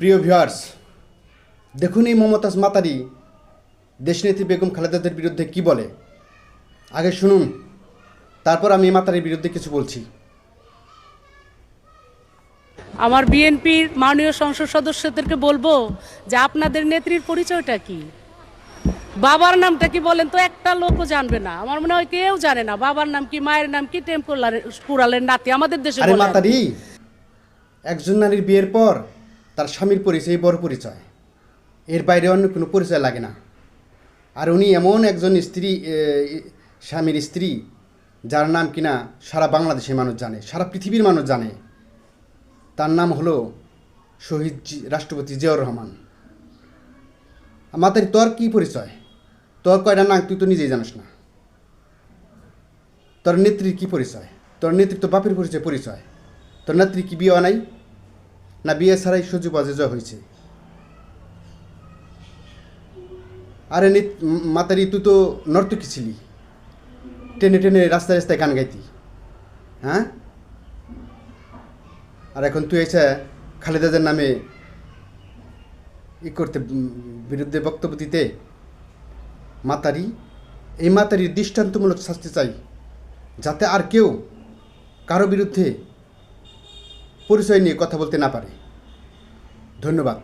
প্রিয় ভিউয়ার্স দেখুন এই মমতাজ মাতারি দেশনেত্রী বেগম খালেদাদের বিরুদ্ধে কি বলে? আগে শুনুন তারপর আমি মাতারির বিরুদ্ধে কিছু বলছি। আমার বিএনপির মাননীয় সংসদ সদস্যদেরকে বলব যে আপনাদের নেত্রীর পরিচয়টা কি? বাবার নামটা কি বলেন তো একটা লোকও জানবে না। আমার মনে হয় কেউ জানে না বাবার নাম কি মায়ের নাম কি টেম্পোরালের নাতি আমাদের দেশে মাতারি একজন নারীর বিয়ের পর তার স্বামীর পরিচয়, বড় পরিচয়। এর বাইরে অন্য কোনো পরিচয় লাগে না। আর উনি এমন একজন স্ত্রী স্বামীর স্ত্রী, যার নাম কিনা সারা বাংলাদেশের মানুষ জানে, সারা পৃথিবীর মানুষ জানে। তার নাম হলো শহীদ রাষ্ট্রপতি জিয়াউর রহমান। মাতারি তোর কি পরিচয়? তোর কয়টা নাম তুই তো নিজেই জানিস না। তোর নেত্রীর কী পরিচয়? তোর নেত্রী তো বাপের পরিচয় পরিচয়। তোর নেত্রী কি বিয়ে নাই? না বিয়ে ছাড়াই সজীব অজয় হয়েছে আরে মাতারি তুই তো নর্তকী ছিলি। টেনে টেনে রাস্তায় রাস্তায় গান গাইতি। হ্যাঁ? আর এখন তুই এসে খালেদাদের নামে ই করতে বিরুদ্ধে বক্তব্য দিতে। মাতারি এই মাতারির দৃষ্টান্তমূলক শাস্তি চাই। যাতে আর কেউ কারও বিরুদ্ধে পরিচয় নিয়ে কথা বলতে না পারে। ধন্যবাদ।